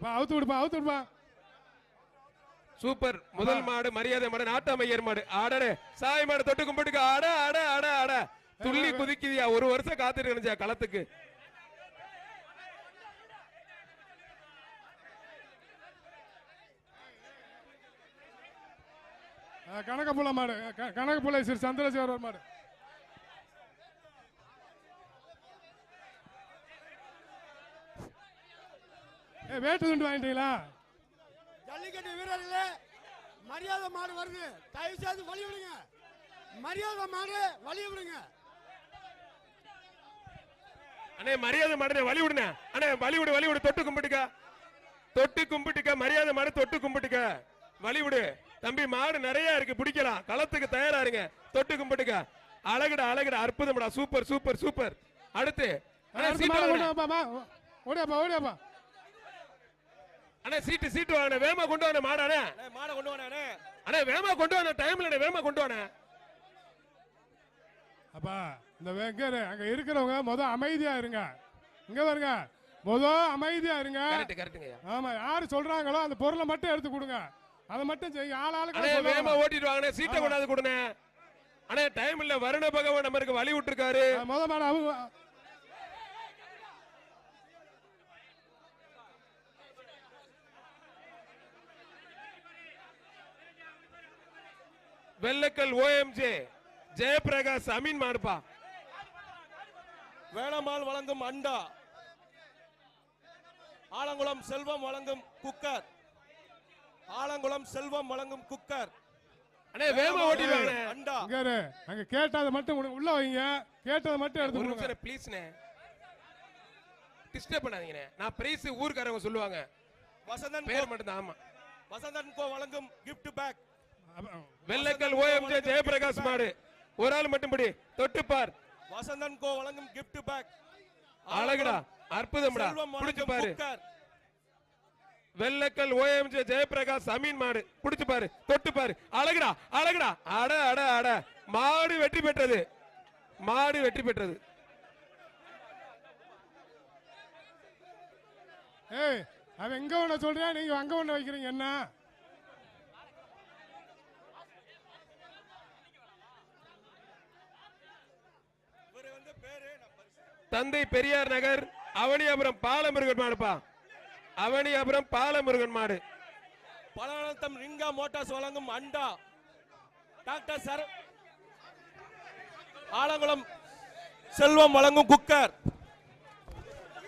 அவுத்து விடுப்பா அவுத்து விடுப்பா சூப்பர். முதல் மாடு மரியாதை மாடு நாட்டாமையர் மாடு. ஆடரு சாய் மாடு தொட்டு கும்பிட்டுக்க. ஆட ஆட ஆட ஆட துள்ளி குதிக்குதியா? ஒரு வருஷம் காத்துட்டு இருந்துச்சா களத்துக்கு? ஆ, கனகப்புள்ள மாடு. க- கனகப்புள்ள ஸ்ரீ சந்திரசேகர் மாடு. வேட்டு துண்டு வாங்கிட்டீங்களா? ஜல்லிக்கட்டு வீரர்களே மரியாதை மாடு வருது. தயவு செய்து வழி விடுங்க. மரியாதை மாடு வழி விடுங்க. அண்ணே மரியாதை மாடு வழி விடுனே. அண்ணே வழி விடு வழி விடு தொட்டு கும்பிட்டுக்க. தொட்டு கும்பிட்டுக்க மரியாதை மாடு தொட்டு கும்பிட்டுக்க. வழி விடு. தம்பி மாடு நிறைய இருக்கு பிடிக்கலாம். களத்துக்கு தயாரா இருங்க. தொட்டு கும்பிட்டுக்க. அழகுடா அழகுடா. அற்புதம்டா. Super super super. அடுத்து ஓடியாப்பா ஓடியாப்பா அண்ணே சீட்டு சீட்டு வாங்கண்ணே. வேகமா கொண்டு வாண்ணே மாடு அண்ணே. மாடை கொண்டு வானே அண்ணே. வேகமா கொண்டு வாண்ணே. டைம்ல வேகமா கொண்டு வாண்ணே. அப்பா இந்த வெங்கரு அங்க இருக்கிறவங்க முத அமைதியா இருங்க. இங்க வருங்க முத அமைதியா இருங்க. ஆமா யாரு சொல்றாங்களோ அந்த பொருளை மட்டும் எடுத்து கொடுங்க. அதை மட்டும் செய்ய ஆள் அண்ணே ஆளுக்கு வேகமா ஓட்டிட்டு வாங்கண்ணே. சீட்டை. கொண்டாந்து கொடுண்ணே அண்ணே டைம் இல்ல. வருண பகவான் நம்மருக்கு வழி விட்டுருக்காரு. முத மாடு வெள்ளக்கல் ஓஎம்ஜே ஜெயபிரகாஷ் அமீன் மாடுப்பா. வேளமால் வழங்கும் அண்டா. ஆலங்குளம் செல்வம் வழங்கும் குக்கர். ஆலங்குளம் செல்வம் வழங்கும் குக்கர். அண்ணே வேகமா ஓட்டிட்டு வாங்கண்ணே அண்டா. இங்க. அங்க கேட்டதை மட்டும். உள்ள வைங்க. கேட்டதை மட்டும் எடுத்து கொடுங்க. நிமிஷம் ப்ளீஸ்ண்ணே டிஸ்டர்ப் பண்ணாதீங்கண்ணே. நான் பிரைஸ் ஊர்க்காரங்க சொல்லுவாங்க. வசந்தன் பேர் மட்டும் தான் ஆமா. வசந்தன் கோ வழங்கும் gift pack Vellakkal OMJ Jayaprakash மாடு. ஒரு ஆள் மட்டும் படி. தொட்டு பார். வசந்தன் கோ வழங்கும் கிஃப்ட் பேக் அழகுடா. அற்புதம்டா. புடிச்சு பாரு. வெள்ளக்கல் ஓஎம்ஜே ஜெயபிரகாஷ் அமீன் மாடு. புடிச்சு பாரு. தொட்டு பாரு. அழகுடா. அழகுடா. அட அட அட. மாடு வெற்றி பெற்றது. மாடு வெற்றி பெற்றது. ஏய் அவன் எங்க ஒண்ணு சொல்றியா? நீங்க அங்க ஒண்ணு வைக்கிறீங்க என்ன இவரு வந்து பேரு நான் பரிசு- தந்தை பெரியார் நகர் அவனியாபுரம் பாலமுருகன் மாடுப்பா. அவனியாபுரம் பாலமுருகன் மாடு. பலநத்தம் ரிங்கா மோட்டார்ஸ் வழங்கும் அண்டா. டாக்டர் சர ஆலங்குளம் செல்வம் வழங்கும் குக்கர்.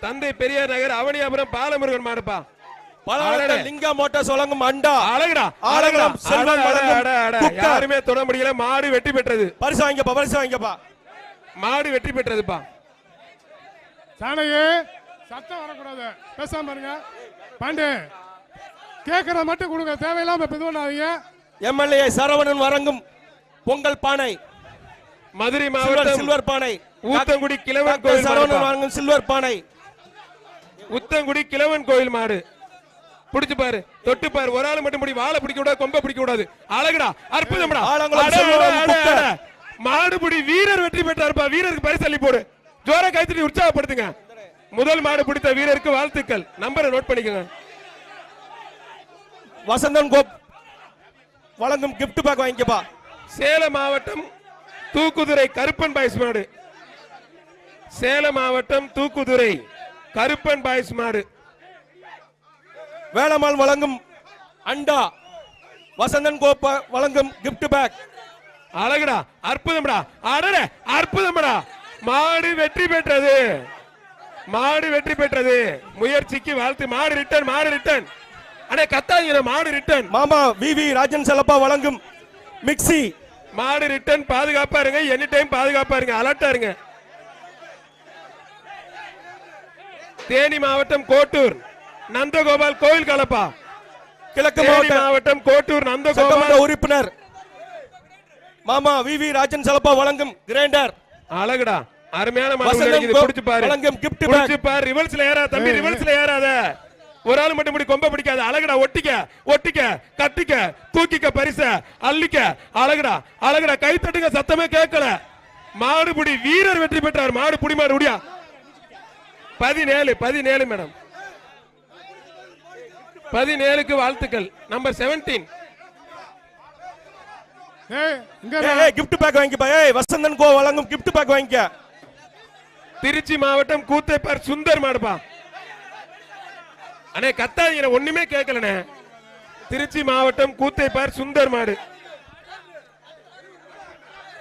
தந்தை பெரியார் நகர் அவனியாபுரம் பாலமுருகன் மாடுப்பா. லிங்கா மோட்டார்ஸ் வழங்கும் அண்டா. அழகுடா அழகுடா. ஆலங்குளம் செல்வம் அட, அட, வழங்கும் அட, அட. குக்கர். யாருமே தொட முடியல மாடு வெற்றி பெற்றது. பரிசு வாங்கிக்கப்பா பரிசு வாங்கிக்கப்பா. மாடு வெற்றி பெற்றதுப்பா. சாணகி சத்தம் வரக்கூடாது. பேசாம பாருங்க பாண்டு கேட்கறத மட்டும் கொடுங்க. தேவையில்லாம இது பண்ணாதீங்க எம்எல்ஏ சரவணன் வழங்கும் பொங்கல் பானை. மதுரை மாவட்டம் சில்வர் பானை. ஊத்தங்குடி கிழவன் கோயில் சரவணன். வழங்கும் சில்வர் பானை. உத்தங்குடி கிழவன் கோயில் மாடு. புடிச்சு பாரு. தொட்டு பாரு. ஒரு ஆள் மட்டும் முடி வாழை பிடிக்க கூடாது கொம்ப பிடிக்க கூடாது. அழகுடா. அற்புதம்டா. மாடுபிடி வீரர் வெற்றி பெற்றாருப்பா. வீரருக்கு பரிசு அள்ளி போடு. ஜோர கைத்தட்டி உற்சாகப்படுத்துங்க. முதல் மாடு பிடித்த வீரருக்கு வாழ்த்துக்கள். நம்பரை நோட் பண்ணிக்கோங்க. வசந்தன் கோப் வழங்கும் கிஃப்ட் பேக் வாங்கிக்கப்பா. சேலம் மாவட்டம் தூக்குதுறை கருப்பன் பாய்ஸ் மாடு. சேலம் மாவட்டம் தூக்குதுறை கருப்பன் பாய்ஸ் மாடு. வேளமால் வழங்கும் அண்டா. வசந்தன் கோப்ப வழங்கும் கிஃப்ட் பேக் அழகுடா அற்புதம்டா. அடட அற்புதம்டா. மாடு வெற்றி பெற்றது. மாடு வெற்றி பெற்றது. முயற்சிக்கு வாழ்த்து. மாடு ரிட்டர்ன் மாடு ரிட்டர்ன் அடே கத்தாதீங்க மாடு ரிட்டர்ன் மாமா விவி ராஜன் செல்லப்பா வழங்கும் மிக்ஸி. மாடு ரிட்டர்ன் பாதுகாப்பா இருங்க. எனி டைம் பாதுகாப்பா இருங்க. அலர்ட்டா இருங்க. தேனி மாவட்டம் கோட்டூர் நந்தகோபால் கோயில் கலப்பா. கிழக்கு மாவட்டம் கோட்டூர் நந்தகோபால். உறுப்பினர். மாமா விவி ராஜன் செல்லப்பா வழங்கும் கிரைண்டர். அழகுடா. அருமையான மாடு வசந்தம் உள்ளடக்கியது. கோ- புடிச்சு பாரு. வழங்கும் gift bag. புடிச்சு பாரு. ரிவர்ஸ்ல ஏறா தம்பி ரிவர்ஸ்ல ஏறாத. ஒரு ஆள் மட்டும் முடி கொம்ப பிடிக்காத. அழகுடா ஒட்டிக்க ஒட்டிக்க கட்டிக்க தூக்கிக்க பரிச அள்ளிக்க. அழகுடா அழகுடா கை தட்டுங்க சத்தமே கேட்கல. மாடுபுடி வீரர் வெற்றி பெற்றார். மாடு புடி மாடு உடியா? பதினேழு பதினேழு மேடம். பதினேழுக்கு வாழ்த்துக்கள். நம்பர் செவன்டீன் ஏய் இங்க ஏய் ஏய் gift பேக் வாங்கிப்பா. ஏய் வசந்தன் கோ வழங்கும் gift பேக் வாங்கிக்க. திருச்சி மாவட்டம் கூத்தைப்பார் சுந்தர் மாடுப்பா. அண்ணே கத்தாதீங்க ஒண்ணுமே கேட்கலண்ணே. திருச்சி மாவட்டம் கூத்தைப்பார் சுந்தர் மாடு.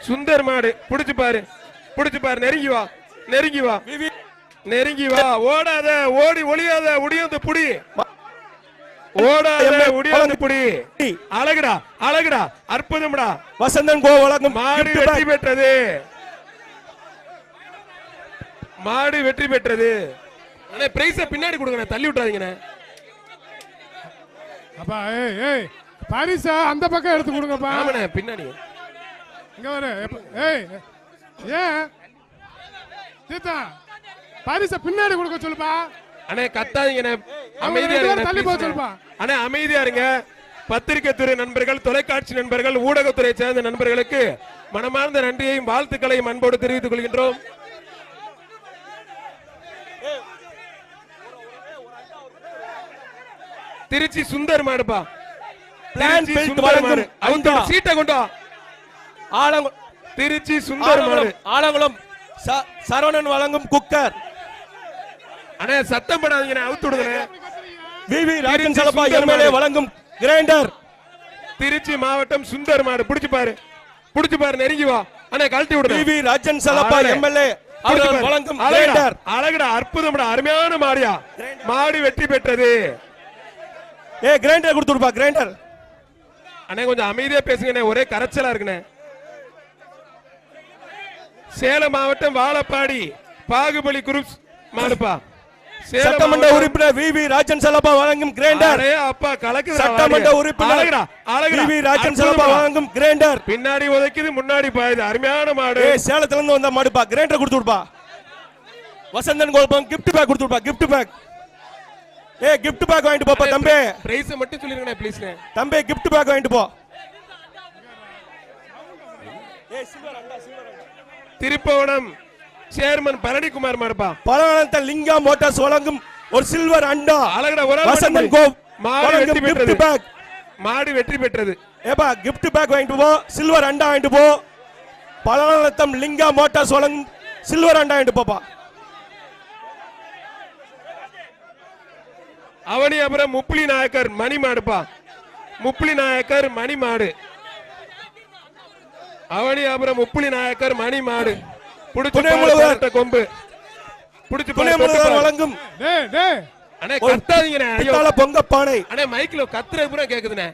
சுந்தர் மாடு புடிச்சு பாரு புடிச்சு பாரு நெருங்கி வா நெருங்கி வா. நெருங்கி வா ஓடாத ஓடி ஒளியாத உடியாத புடி. ஓடாத உடியாத புடி. அழகுடா அழகுடா அற்புதம்டா. வசந்தன் கோ வழங்கும் மாடு வெற்றி பெற்றது. மாடு வெற்றி பெற்றது. அண்ணே பிரைஸ பின்னாடி கொடுங்கண்ணே தள்ளி விட்டுறாதீங்கண்ணே. அப்பா ஏய் ஏய் பரிசா அந்த பக்கம் எடுத்து கொடுங்கப்பா. ஆமாண்ணே பின்னாடி. இங்க வர எப்ப- ஏய் ஏன்? சீதா பரிசை பின்னாடி கொடுக்க சொல்லுப்பா. அண்ணே கத்தாதீங்கண்ணே. அமைதியா இருங்க தள்ளி போக please. சொல்லுப்பா. அண்ணே. அண்ணே அமைதியா இருங்க. பத்திரிகை துறை நண்பர்கள் தொலைக்காட்சி நண்பர்கள் ஊடகத்துறை சேர்ந்த நண்பர்களுக்கு மனமார்ந்த நன்றியையும் வாழ்த்துக்களையும் அன்போடு தெரிவித்துக் கொள்கின்றோம். திருச்சி சுந்தர் மாடுப்பா built சுந்தர் வழங்கும். மாடு. அவங்க. சீட்டை கொண்டு. ஆலங்குளம் திருச்சி சுந்தர் மாடு. ஆலங்குளம். சரவணன் வழங்கும் குக்கர். அண்ணே சத்தம் படாதீங்க அவுத்து விடுங்க விவி ராஜன் சலப்பா எம்எல்ஏ. வழங்கும் கிரைண்டர். திருச்சி மாவட்டம் சுந்தர் மாடு. புடிச்சு பாரு. புடிச்சு பாரு நெருங்கி வா. அண்ணே கழட்டி விடுங்க விவி ராஜன் சலப்பா. எம்எல்ஏ. வழங்கும் அழகுடா, கிரைண்டர். அழகுடா. அற்புதம்டா அருமையான மாடியா. மாடு வெற்றி பெற்றது. ஏ கிரைண்டர் கொடுத்துடுப்பா கிரைண்டர் அண்ணே கொஞ்சம் அமைதியா பேசுங்கண்ணே. ஒரே கரைச்சலா இருக்குண்ணே. சேலம் மாவட்டம் வாழப்பாடி பாகுபலி குரூப்ஸ் மாடுப்பா. சட்டமன்ற உறுப்பினர் விவி ராஜன் சலப்பா வழங்கும் கிரைண்டர் அப்பா கலக்குதுடா சட்டமன்ற. உறுப்பினர் அழகுடா விவி ராஜன். வழங்கும் கிரைண்டர் பின்னாடி உதைக்குது முன்னாடி பாயுது. அருமையான மாடு. சேலத்துல இருந்து வந்த மாடுப்பா. கிரைண்டர் கொடுத்துடுப்பா. வசந்தன் கோல்பம் கிஃப்ட் பேக் கொடுத்துடுப்பா கிஃப்ட் பேக் ஏ கிஃப்ட் பேக் வாங்கிட்டு போப்பா தம்பி. பிரைஸ் மட்டும் சொல்லிருங்கண்ணே ப்ளீஸ்ண்ணே தம்பி கிஃப்ட் பேக் வாங்கிட்டு போ. திருப்பவனம் சேர்மன் பழனிக்குமார் மாடுப்பா. பலவனத்த லிங்கா மோட்டார்ஸ் வழங்கும் ஒரு சில்வர் அண்டா. அழகுடா ஒரு வசந்தன் கோப் மாடு வெற்றி gift பெற்றது. பேக் மாடு வெற்றி பெற்றது. ஏப்பா gift பேக் வாங்கிட்டு போ சில்வர் அண்டா வாங்கிட்டு போ. பலவனத்தம் லிங்கா மோட்டார்ஸ் வழங்கும் சில்வர் அண்டா வாங்கிட்டு போப்பா. அவனியாபுரம் முப்புலி நாயக்கர் மணி மாடுப்பா முப்புலி நாயக்கர் மணி மாடு அவனியாபுரம் முப்புலி நாயக்கர் மணி மாடு புடிச்சு கொம்பு. புடிச்சு. வழங்கும். டேய் டேய் அண்ணே கத்தாதீங்கண்ணே. ஐயோ. பொங்க பானை அண்ணே மைக்ல கத்துறது பூரா கேக்குதுண்ணே.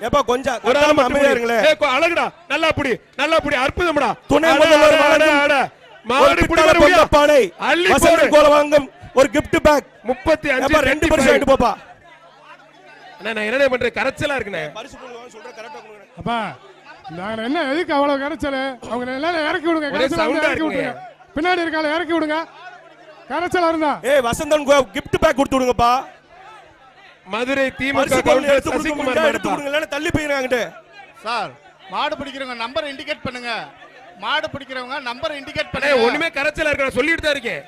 ஏப்பா கொஞ்சம் ஒரு ஆள் அமைதியா. இருங்களே. அழகுடா. நல்லா புடி. நல்லா புடி. அற்புதம்டா. துணை அட, முதல்வர் மாடு புடி. பானை அள்ளி போடு. கோல வழங்கும். ஒரு gift பேக் முப்பத்தி அஞ்சு ரெண்டு 25. பரிசு வாங்கிட்டு போப்பா. அண்ணே நான் என்ன பண்றேன் கரைச்சலா இருக்குண்ணே. பரிசு கொடுங்க சொல்றேன் கரெக்டா கொடுங்க அப்பா நாங்க என்ன எதுக்கு அவ்வளவு கரைச்சல்? அவங்க எல்லாம் இறக்கி விடுங்க கரைச்சல் இறக்கி. விட்டுருங்க பின்னாடி இருக்கால இறக்கி விடுங்க. கரைச்சல் இருந்தா. ஏய் வசந்தன் கோ gift பேக் கொடுத்து விடுங்கப்பா. மதுரை திமுக கவுன்சிலர் சசிகுமார் எடுத்து. கொடுங்க தள்ளி போயிருங்க சார் மாடு பிடிக்கிறவங்க நம்பர் இண்டிகேட் பண்ணுங்க. மாடு பிடிக்கிறவங்க நம்பர் இண்டிகேட் பண்ணுங்க. ஒண்ணுமே கரைச்சலா இருக்கு சொல்லிட்டு தான் இருக்கேன்.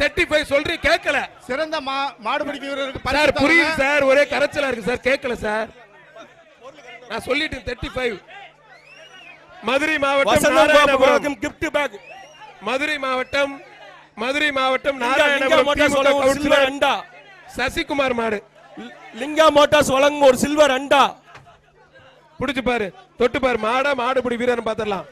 தேர்ட்டி ஃபைவ் சொல்றேன் கேட்கல சிறந்த மா மாடு பிடிக்கிறவருக்கு பரிசு சார் புரியுது. சார் ஒரே கரைச்சலா இருக்கு சார் கேட்கல சார் நான் சொல்லிட்டேன் தேர்ட்டி ஃபைவ் மதுரை மாவட்டம் gift பேக் மதுரை மாவட்டம் மதுரை மாவட்டம் நாராயணபுரம் சசிகுமார் மாடு. லிங்கா மோட்டார்ஸ் வழங்கும் ஒரு சில்வர் அண்டா. புடிச்சு பாரு தொட்டு பாரு மாடா மாடுபிடி வீரன் பாத்திரலாம்.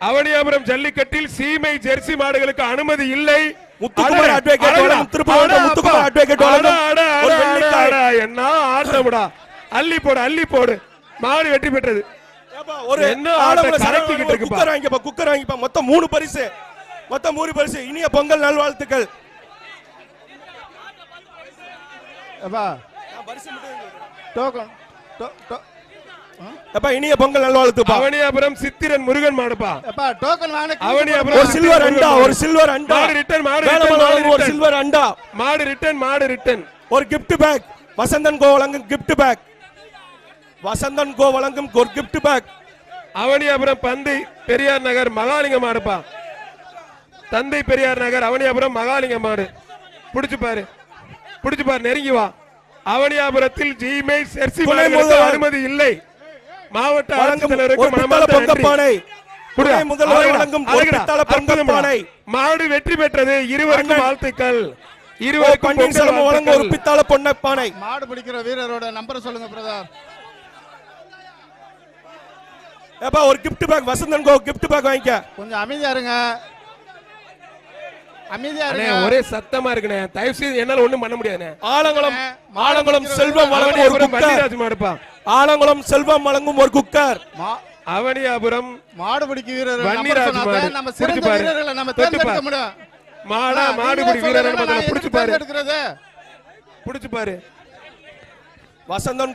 அவனியாபுரம் ஜல்லிக்கட்டில் சீமை ஜெர்சி மாடுகளுக்கு அனுமதி இல்லை. முத்துக்குமார் அட, advocate அடடா, வழங்கும் திருப்பூர் அட, முத்துக்குமார் advocate வழங்கும் என்ன ஆட்டமுடா அள்ளி போடு அள்ளி போடு. மாடு வெற்றி பெற்றது. ஏப்பா, ஒரு என்ன கலக்கிக்கிட்டு ஒரு இருக்குப்பா. குக்கர் வாங்கிப்பா குக்கர் வாங்கிப்பா. மொத்தம் மூணு பரிசு. மொத்தம் மூணு பரிசு. இனிய பொங்கல் நல்வாழ்த்துக்கள். அப்பா டோக்கன். டோ- டோ- அப்பா இனிய பொங்கல் நல்வாழ்த்துப்பா. அவனியாபுரம் சித்திரன் முருகன் மாடுப்பா. அப்பா டோக்கன் வாங்க அவனியாபுரம் ஒரு சில்வர் அண்டா ஒரு சில்வர் அண்டா. மாடு ரிட்டர்ன் மாடு ரிட்டர்ன் ஒரு சில்வர் அண்டா. மாடு ரிட்டர்ன் மாடு ரிட்டர்ன் ஒரு gift பேக் வசந்தன் கோ வழங்கும் gift பேக் வசந்தன் கோ வழங்கும் ஒரு gift பேக் அவனியாபுரம் பந்தை பெரியார் நகர் மகாலிங்கம் மாடுப்பா. தந்தை பெரியார் நகர் அவனியாபுரம் மகாலிங்கம் மாடு. புடிச்சு பாரு. புடிச்சு பாரு நெருங்கி வா. அவனியாபுரத்தில் ஜிமை செர்சி துணை மாடுகளுக்கு முதல்வர். அனுமதி இல்லை. மாவட்ட ஆட்சித்தலைவருக்கு மாடு வெற்றி பெற்றது. இருவருக்கும். வாழ்த்துக்கள். இருவருக்கும் பொங்கல் பன்னீர்செல்வம் வழங்கும் ஒரு வாழ்த்துக்கள். பித்தளை பொன்னப்பானை. மாடு பிடிக்கிற வீரரோட நம்பரை சொல்லுங்க பிரதர் ஏப்பா ஒரு gift pack Vasanthan co gift pack வாங்கிக்க. கொஞ்சம் அமைதியா இருங்க. அமைதியா இருங்க. ஒரே சத்தமா இருக்குண்ணே. தயவு செய்து என்னால ஒண்ணும் பண்ண முடியாதுண்ணே. ஆலங்குளம் ஆலங்குளம் செல்வம் வழங்கும் ஒரு மாடுப்பா. ஆலங்குளம் செல்வம் வழங்கும் ஒரு குக்கர் அவனியாபுரம் மாடு பிடிக்க வீரர் வன்னிராஜ் நம்பர் சொன்னா மாடு. தான் நம்ம சிறந்த. வீரர்களை நம்ம தேர்ந்தெடுக்க. முடியும் மாடா நான் மாடு நீங்களே பிடி வீரர் நான் புடிச்சு பாரு புடிச்சு பாரு வசந்தன்